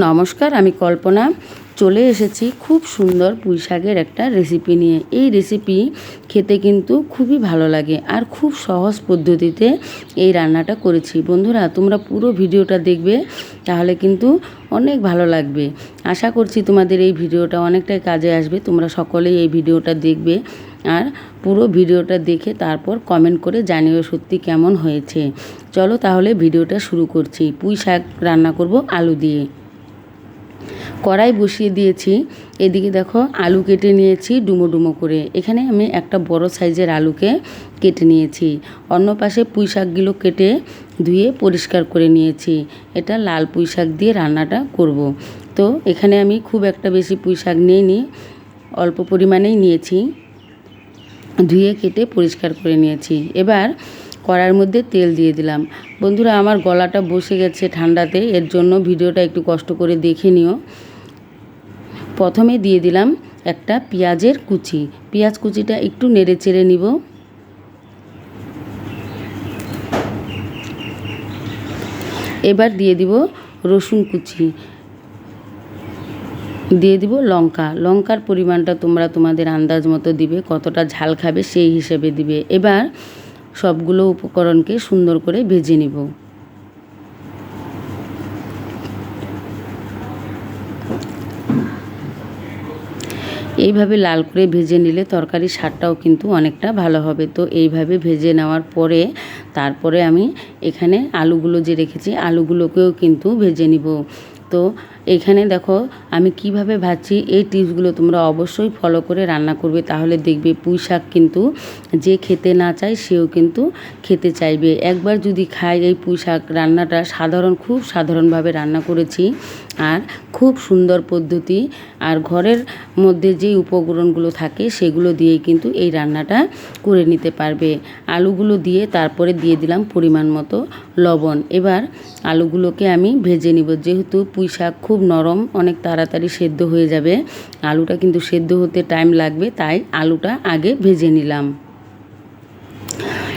নমস্কার, আমি কল্পনা। চলে এসেছি খুব সুন্দর পুঁই শাকের একটা রেসিপি নিয়ে। এই রেসিপি খেতে কিন্তু খুবই ভালো লাগে আর খুব সহজ পদ্ধতিতে এই রান্নাটা করেছি। বন্ধুরা, তোমরা পুরো ভিডিওটা দেখবে, তাহলে কিন্তু অনেক ভালো লাগবে। আশা করছি তোমাদের এই ভিডিওটা অনেকটাই কাজে আসবে। তোমরা সকলেই এই ভিডিওটা দেখবে আর পুরো ভিডিওটা দেখে তারপর কমেন্ট করে জানিও সত্যি কেমন হয়েছে। চলো তাহলে ভিডিওটা শুরু করছি। পুঁই শাক রান্না করব আলু দিয়ে। কড়াই বসিয়ে দিয়েছি। এদিকে দেখো আলু কেটে নিয়েছি ডুমো ডুমো করে। এখানে আমি একটা বড় সাইজের আলুকে কেটে নিয়েছি। অন্য পাশে পুঁই শাকগুলো কেটে ধুয়ে পরিষ্কার করে নিয়েছি। এটা লাল পুঁই শাক দিয়ে রান্নাটা করব। তো এখানে আমি খুব একটা বেশি পুঁই শাক নিইনি, অল্প পরিমাণেই নিয়েছি। ধুয়ে কেটে পরিষ্কার করে নিয়েছি। এবার কড়ার মধ্যে তেল দিয়ে দিলাম। বন্ধুরা, আমার গলাটা বসে গেছে ঠান্ডাতে, এর জন্য ভিডিওটা একটু কষ্ট করে দেখে নিও। প্রথমে দিয়ে দিলাম একটা পেঁয়াজের কুচি। পেঁয়াজ কুচিটা একটু নেড়ে চেড়ে নিব। এবার দিয়ে দিব রসুন কুচি। দিয়ে দিব লঙ্কা। লঙ্কার পরিমাণটা তোমরা তোমাদের আন্দাজ মতো দিবে, কতটা ঝাল খাবে সেই হিসেবে দিবে। এবার সবগুলো উপকরণকে সুন্দর করে ভেজে নিব। এইভাবে লাল করে ভেজে নিলে তরকারির স্বাদটাও কিন্তু অনেকটা ভালো হবে। তো এইভাবে ভেজে নেওয়ার পরে তারপরে আমি এখানে আলুগুলো যে রেখেছি, আলুগুলোকেও কিন্তু ভেজে নিব। তো এখানে দেখো আমি কীভাবে ভাজছি, এই টিপসগুলো তোমরা অবশ্যই ফলো করে রান্না করবে, তাহলে দেখবে পুঁই শাক কিন্তু যে খেতে না চায় সেও কিন্তু খেতে চাইবে। একবার যদি খায় এই পুঁই শাক, রান্নাটা সাধারণ, খুব সাধারণভাবে রান্না করেছি। আর খুব সুন্দর পদ্ধতি। আর ঘরের মধ্যে যে উপকরণগুলো থাকে, সেগুলো দিয়েই কিন্তু এই রান্নাটা করে নিতে পারবে। আলুগুলো দিয়ে তারপরে দিয়ে দিলাম পরিমাণ মতো লবণ। এবার আলুগুলোকে আমি ভেজে নিব। যেহেতু পুঁই শাক খুব নরম, অনেক তাড়াতাড়ি সেদ্ধ হয়ে যাবে। আলুটা কিন্তু সেদ্ধ হতে টাইম লাগবে, তাই আলুটা আগে ভেজে নিলাম।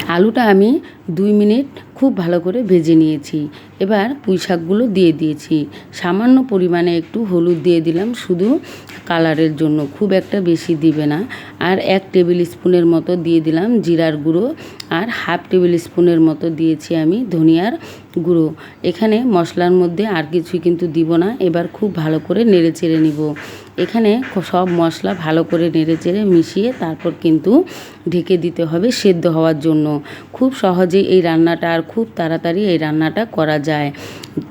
আলুটা আমি দুই মিনিট খুব ভালো করে ভেজে নিয়েছি। এবার পুঁই শাকগুলো দিয়ে দিয়েছি। সামান্য পরিমাণে একটু হলুদ দিয়ে দিলাম, শুধু কালারের জন্য, খুব একটা বেশি দিবে না। আর এক টেবিল স্পুনের মতো দিয়ে দিলাম জিরার গুঁড়ো, আর হাফ টেবিল স্পুনের মতো দিয়েছি আমি ধনিয়ার গুঁড়ো। এখানে মশলার মধ্যে আর কিছুই কিন্তু দিব না। এবার খুব ভালো করে নেড়ে চেড়ে নিব। এখানে সব মশলা ভালো করে নেড়ে চেড়ে মিশিয়ে তারপর কিন্তু ঢেকে দিতে হবে সেদ্ধ হওয়ার জন্য। খুব সহজে এই রান্নাটা আর খুব তাড়াতাড়ি এই রান্নাটা করা যায়।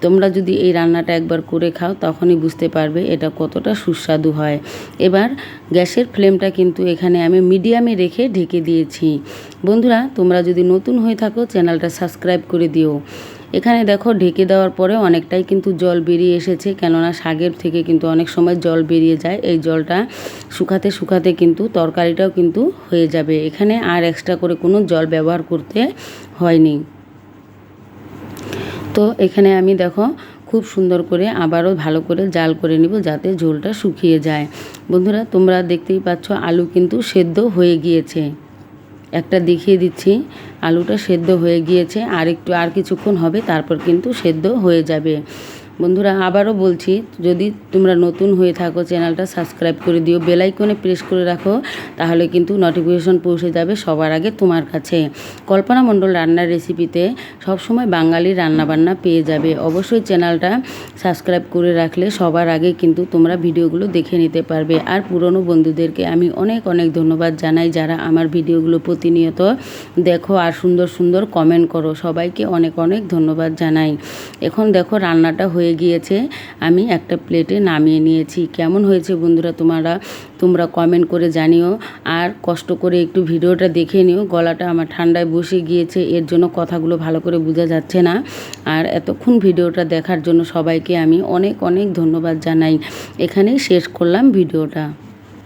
তোমরা যদি এই রান্নাটা একবার করে খাও তখনই বুঝতে পারবে এটা কতটা সুস্বাদু হয়। এবার গ্যাসের ফ্লেমটা কিন্তু এখানে আমি মিডিয়ামে রেখে ঢেকে দিয়েছি। বন্ধুরা, তোমরা যদি নতুন হয়ে থাকো, চ্যানেলটা সাবস্ক্রাইব করে দিও। এখানে দেখো, ঢেকে দেওয়ার পরে অনেকটাই কিন্তু জল বেরিয়ে এসেছে, কেননা শাকের থেকে কিন্তু অনেক সময় জল বেরিয়ে যায়। এই জলটা শুকাতে শুকাতে কিন্তু তরকারিটাও কিন্তু হয়ে যাবে। এখানে আর এক্সট্রা করে কোনো জল ব্যবহার করতে হয়নি। তো এখানে আমি দেখো, খুব সুন্দর করে আবারও ভালো করে জাল করে নিব যাতে ঝোলটা শুকিয়ে যায়। বন্ধুরা, তোমরা দেখতেই পাচ্ছ, আলু কিন্তু সেদ্ধ হয়ে গিয়েছে। একটা দেখিয়ে দিচ্ছি। আলুটা সেদ্ধ হয়ে গিয়েছে। আর একটু, আর কিছুক্ষণ হবে, তারপর কিন্তু সেদ্ধ হয়ে যাবে। বন্ধুরা আবারও বলছি, যদি তোমরা নতুন হয়ে থাকো, চ্যানেলটা সাবস্ক্রাইব করে দিও বেলাইকনে প্রেস করে রাখো, তাহলে কিন্তু নোটিফিকেশন পৌঁছে যাবে সবার আগে তোমার কাছে। কল্পনা মণ্ডল রান্নার রেসিপিতে সবসময় বাঙালির রান্নাবান্না পেয়ে যাবে। অবশ্যই চ্যানেলটা সাবস্ক্রাইব করে রাখলে সবার আগে কিন্তু তোমরা ভিডিওগুলো দেখে নিতে পারবে। আর পুরনো বন্ধুদেরকে আমি অনেক অনেক ধন্যবাদ জানাই যারা আমার ভিডিওগুলো প্রতিনিয়ত দেখো আর সুন্দর সুন্দর কমেন্ট করো। সবাইকে অনেক অনেক ধন্যবাদ জানাই। এখন দেখো রান্নাটা হয়ে গিয়েছে। আমি একটা প্লেটে নামিয়ে নিয়েছি। কেমন হয়েছে বন্ধুরা তোমরা তোমরা কমেন্ট করে জানিও। আর কষ্ট করে একটু ভিডিওটা দেখে নিও। গলাটা আমার ঠান্ডায় বসে গিয়েছে। এর জন্য কথাগুলো ভালো করে বোঝা যাচ্ছে না। আর এতক্ষণ ভিডিওটা দেখার জন্য সবাইকে আমি অনেক অনেক ধন্যবাদ জানাই। এখানেই শেষ করলাম ভিডিওটা।